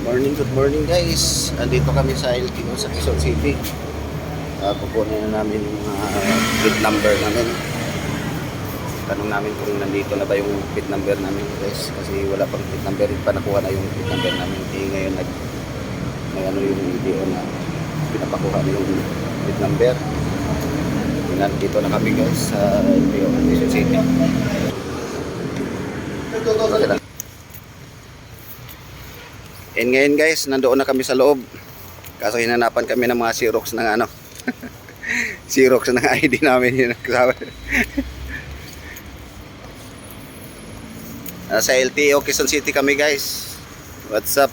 Morning, good morning guys. Andito kami sa LTO sa Quezon City. Uh, kukunin na namin yung mga pit number namin. Tanong namin kung nandito na ba yung pit number namin guys. Kasi wala pang pit number. Pa nakuha na yung pit number namin. Eh ngayon nag, may ano yung video na pinapakuha na yung pit number. Nandito na kami guys sa LTO Quezon City. Sila. And ngayon guys, nandoon na kami sa loob. Kaso hinanapan kami ng mga Xerox ng ano. Xerox ng ID namin yun. kasama. Nasa LTO Quezon City kami guys. What's up?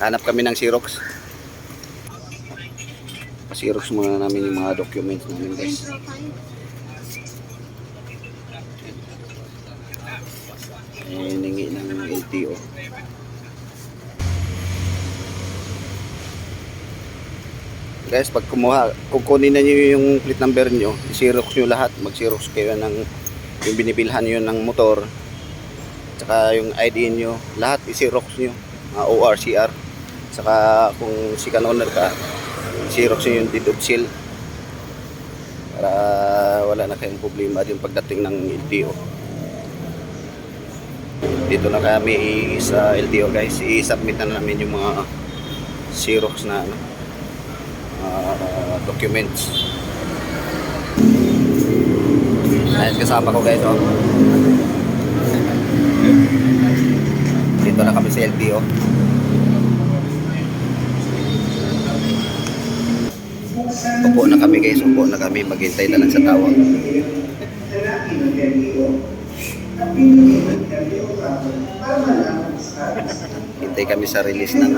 Hanap kami ng Xerox. Xerox muna namin yung mga documents namin guys. Eh, ningi ng LTO. Guys, pag kumuha, kukunin na nyo yung plate number nyo, i-xerox nyo lahat, mag-xerox kayo ng yung binibilhan nyo ng motor, tsaka yung ID nyo, lahat i-xerox nyo, mga ORCR, tsaka kung second owner ka, xerox nyo yung deed of seal, para wala na kayong problema din pagdating ng LTO. Dito na kami sa LTO guys, i-submit na namin yung mga xerox na ano, uh, documents. Ayun, kasama ko guys, oh. Dito na kami sa LTO. Upo na kami guys, upo na kami, maghintay na lang sa tawag. Hintay kami sa release ng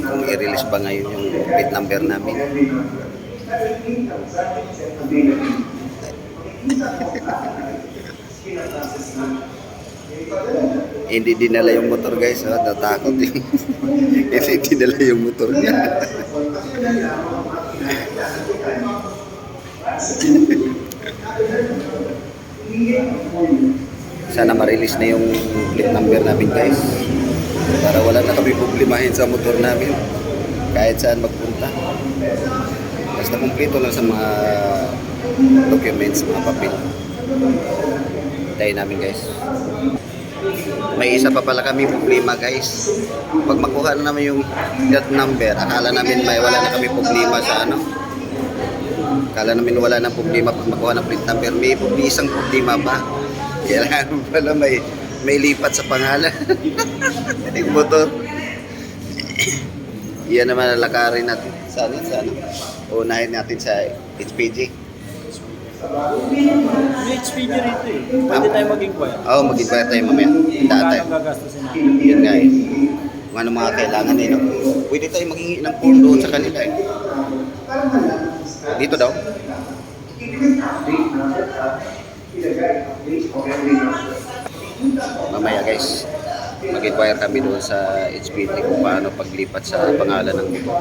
kung i-release ba ngayon yung plate number namin. Hindi dinala yung motor guys, oh, natakot yung hindi dinala yung motor niya. Sana ma-release na yung plate number namin guys. Para wala na kami problemahin sa motor namin. Kahit saan magpunta. Basta kumpleto lang sa mga documents, mga papel. Hintayin namin guys. May isa pa pala kami problema guys. Pag makuha na namin yung that number, akala namin may wala na kami problema sa ano. Akala namin wala na problema pag makuha ng plate number. May isang problema pa. Kailangan pala may may lipat sa pangalan. yung motor. Yan naman ang lakarin natin. Sana, sana. Unahin natin sa HPG. May HPG rito eh. Pwede tayo mag-inquire. Oo, oh, mag-inquire tayo mamaya. Daan tayo. gagastusin natin. Yun nga eh. Kung ano mga kailangan. No? Pwede tayo maghingi ng form doon sa kanila eh. Dito daw. Mamaya guys, mag-inquire kami doon sa HPT kung paano paglipat sa pangalan ng motor.